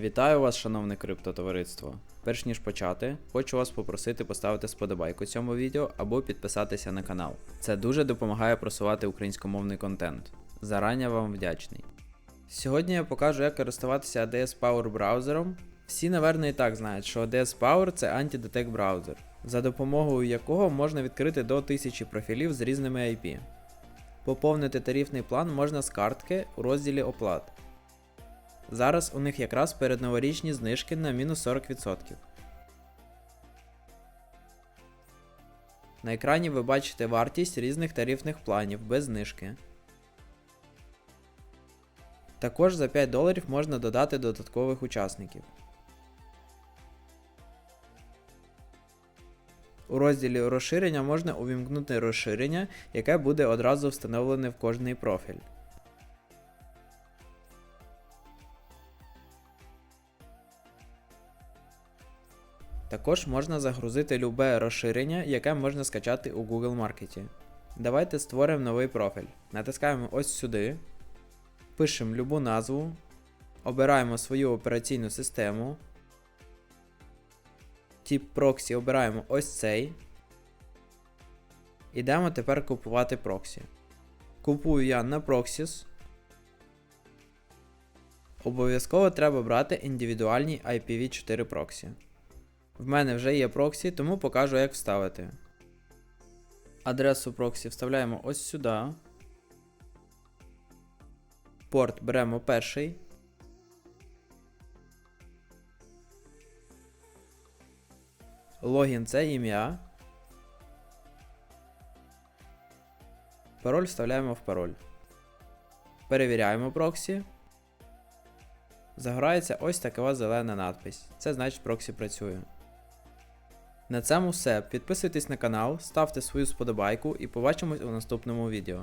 Вітаю вас, шановне криптотовариство. Перш ніж почати, хочу вас попросити поставити сподобайку цьому відео або підписатися на канал. Це дуже допомагає просувати українськомовний контент. Зарані вам вдячний. Сьогодні я покажу, як користуватися ADS Power браузером. Всі, напевно, і так знають, що ADS Power це антидетект браузер, за допомогою якого можна відкрити до 1000 профілів з різними IP. Поповнити тарифний план можна з картки у розділі оплат. Зараз у них якраз передноворічні знижки на мінус 40%. На екрані ви бачите вартість різних тарифних планів без знижки. Також за 5 доларів можна додати додаткових учасників. У розділі розширення можна увімкнути розширення, яке буде одразу встановлене в кожний профіль. Також можна загрузити любе розширення, яке можна скачати у Google Market. Давайте створимо новий профіль. Натискаємо ось сюди, пишемо любу назву, обираємо свою операційну систему. Тип проксі обираємо ось цей. Ідемо тепер купувати проксі. Купую я на Proxys. Обов'язково треба брати індивідуальні IPv4 проксі. В мене вже є проксі, тому покажу, як вставити. Адресу проксі вставляємо ось сюди. Порт беремо перший. Логін це ім'я. Пароль вставляємо в пароль. Перевіряємо проксі. Загорається ось така зелена надпись. Це значить проксі працює. На цьому все. Підписуйтесь на канал, ставте свою сподобайку і побачимось у наступному відео.